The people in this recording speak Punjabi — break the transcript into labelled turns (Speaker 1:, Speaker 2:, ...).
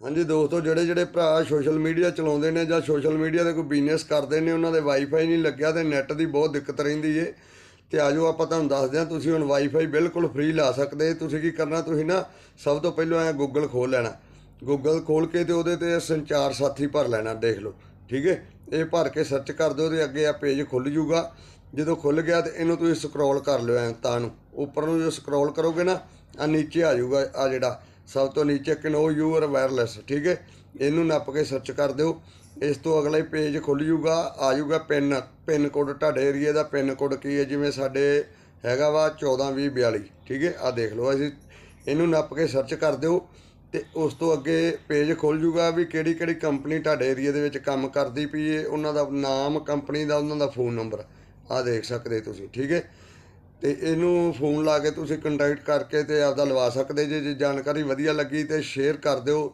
Speaker 1: ਹਾਂਜੀ ਦੋਸਤੋ, ਜਿਹੜੇ ਜਿਹੜੇ ਭਰਾ ਸੋਸ਼ਲ ਮੀਡੀਆ ਚਲਾਉਂਦੇ ਨੇ ਜਾਂ ਸੋਸ਼ਲ ਮੀਡੀਆ ਤੇ ਕੋਈ ਬਿਜ਼ਨਸ ਕਰਦੇ ਨੇ, ਉਹਨਾਂ ਦੇ ਵਾਈਫਾਈ ਨਹੀਂ ਲੱਗਿਆ ਤੇ ਨੈੱਟ ਦੀ ਬਹੁਤ ਦਿੱਕਤ ਰਹਿੰਦੀ ਏ। ਤੇ ਆਜੋ ਆਪਾਂ ਤੁਹਾਨੂੰ ਦੱਸਦੇ ਹਾਂ, ਤੁਸੀਂ ਹੁਣ ਵਾਈਫਾਈ ਬਿਲਕੁਲ ਫ੍ਰੀ ਲਾ ਸਕਦੇ। ਤੁਸੀਂ ਕੀ ਕਰਨਾ, ਤੁਸੀਂ ਨਾ ਸਭ ਤੋਂ ਪਹਿਲਾਂ ਐ ਗੂਗਲ ਖੋਲ ਲੈਣਾ। ਗੂਗਲ ਖੋਲ ਕੇ ਤੇ ਉਹਦੇ ਤੇ ਸੰਚਾਰ ਸਾਥੀ ਭਰ ਲੈਣਾ, ਦੇਖ ਲਓ। ਠੀਕ ਹੈ ਇਹ ਭਰ ਕੇ ਸਰਚ ਕਰ ਦਿਓ ਤੇ ਅੱਗੇ ਆ ਪੇਜ ਖੁੱਲ ਜੂਗਾ। ਜਦੋਂ ਖੁੱਲ ਗਿਆ ਤੇ ਇਹਨੂੰ ਤੁਸੀਂ ਸਕਰੋਲ ਕਰ ਲਿਓ ਐ ਤਾਂ ਨੂੰ। ਉੱਪਰ ਨੂੰ ਜੋ ਸਕਰੋਲ ਕਰੋਗੇ ਨਾ, ਆ ਨੀਚੇ ਆ ਜਾਊਗਾ ਆ ਜਿਹੜਾ ਸਭ ਤੋਂ ਨੀਚੇ ਕਨੋ ਯੂ ਆਰ ਵਾਇਰਲੈਸ, ਠੀਕ ਹੈ? ਇਹਨੂੰ ਨੱਪ ਕੇ ਸਰਚ ਕਰ ਦਿਓ। ਇਸ ਤੋਂ ਅਗਲਾ ਪੇਜ ਖੁੱਲ ਜੂਗਾ ਆ ਜੂਗਾ ਪਿੰਨ ਪਿੰਨ ਕੋਡ ਤੁਹਾਡੇ ਏਰੀਆ ਦਾ ਪਿੰਨ ਕੋਡ ਕੀ ਹੈ? ਜਿਵੇਂ ਸਾਡੇ ਹੈਗਾ ਵਾ 142042 ਠੀਕ ਹੈ? ਆ ਦੇਖ ਲਓ ਅਸੀਂ। ਇਹਨੂੰ ਨੱਪ ਕੇ ਸਰਚ ਕਰ ਦਿਓ ਤੇ ਉਸ ਤੋਂ ਅੱਗੇ ਪੇਜ ਖੁੱਲ ਜੂਗਾ ਵੀ ਕਿਹੜੀ ਕਿਹੜੀ ਕੰਪਨੀ ਤੁਹਾਡੇ ਏਰੀਆ ਦੇ ਵਿੱਚ ਕੰਮ ਕਰਦੀ ਪਈ ਏ ਉਹਨਾਂ ਦਾ ਨਾਮ ਕੰਪਨੀ ਦਾ, ਉਹਨਾਂ ਦਾ ਫੋਨ ਨੰਬਰ ਆ ਦੇਖ ਸਕਦੇ ਤੁਸੀਂ, ਠੀਕ ਹੈ? ਤੇ ਇਹਨੂੰ ਫੋਨ ਲਾ ਕੇ ਤੁਸੀਂ ਕੰਟੈਕਟ ਕਰਕੇ ਤੇ ਆਪਦਾ ਲਵਾ ਸਕਦੇ ਜੇ ਜੇ ਜਾਣਕਾਰੀ ਵਧੀਆ ਲੱਗੀ ਤੇ ਸ਼ੇਅਰ ਕਰ ਦਿਓ।